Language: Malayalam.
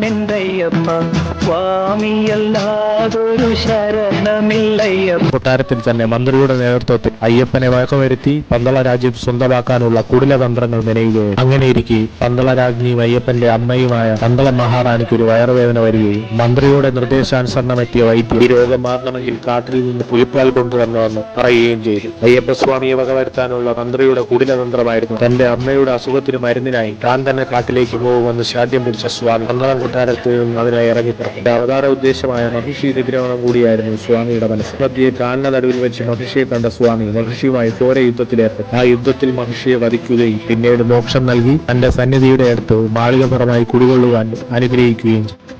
மென்றையப்பா സ്വാമിയല്ലാതൊരു ശരണമില്ലയ്യ കൊട്ടാരത്തിൽ തന്നെ മന്ത്രിയുടെ നേതൃത്വത്തിൽ അയ്യപ്പനെ വഴക്കവരുത്തി പന്തള രാജ്യം സ്വന്തമാക്കാനുള്ള കുടിലതന്ത്രങ്ങൾ മെനയുകയും അങ്ങനെയിരിക്കെ പന്തള രാജ്ഞിയും അയ്യപ്പന്റെ അമ്മയുമായ പന്തള മഹാറാണിക്ക് ഒരു വയറുവേദന വരികയും മന്ത്രിയുടെ നിർദ്ദേശാനുസരണം എത്തിയ വൈദ്യം ഈ രോഗം മാറണമെങ്കിൽ കാട്ടിൽ നിന്ന് പുലിപ്പാൽ കൊണ്ടുവരണമെന്ന് പറയുകയും ചെയ്തു. അയ്യപ്പസ്വാമിയെ വകവരുത്താനുള്ള മന്ത്രിയുടെ കുടിലതന്ത്രമായിരുന്നു. തന്റെ അമ്മയുടെ അസുഖത്തിന് മരുന്നിനായി താൻ തന്നെ കാട്ടിലേക്ക് പോകുമെന്ന് ശാദ്യം പിടിച്ച സ്വാമി പന്തളം കൊട്ടാരത്തിൽ നിന്ന് അതിനായി തന്റെ അവതാര ഉദ്ദേശമായ മഹിഷി നിഗ്രഹണം കൂടിയായിരുന്നു സ്വാമിയുടെ മനസ്സ്. മധ്യയെ കാലിന നടുവിൽ വെച്ച് മഹിഷിയെ കണ്ട സ്വാമി മഹിഷിയുമായി ഘോര യുദ്ധത്തിലേർപ്പെട്ടു. ആ യുദ്ധത്തിൽ മഹിഷിയെ വധിക്കുകയും പിന്നീട് മോക്ഷം നൽകി തന്റെ സന്നിധിയുടെ അടുത്ത് മാളികപുറമായി കുടികൊള്ളുവാൻ അനുഗ്രഹിക്കുകയും ചെയ്തു.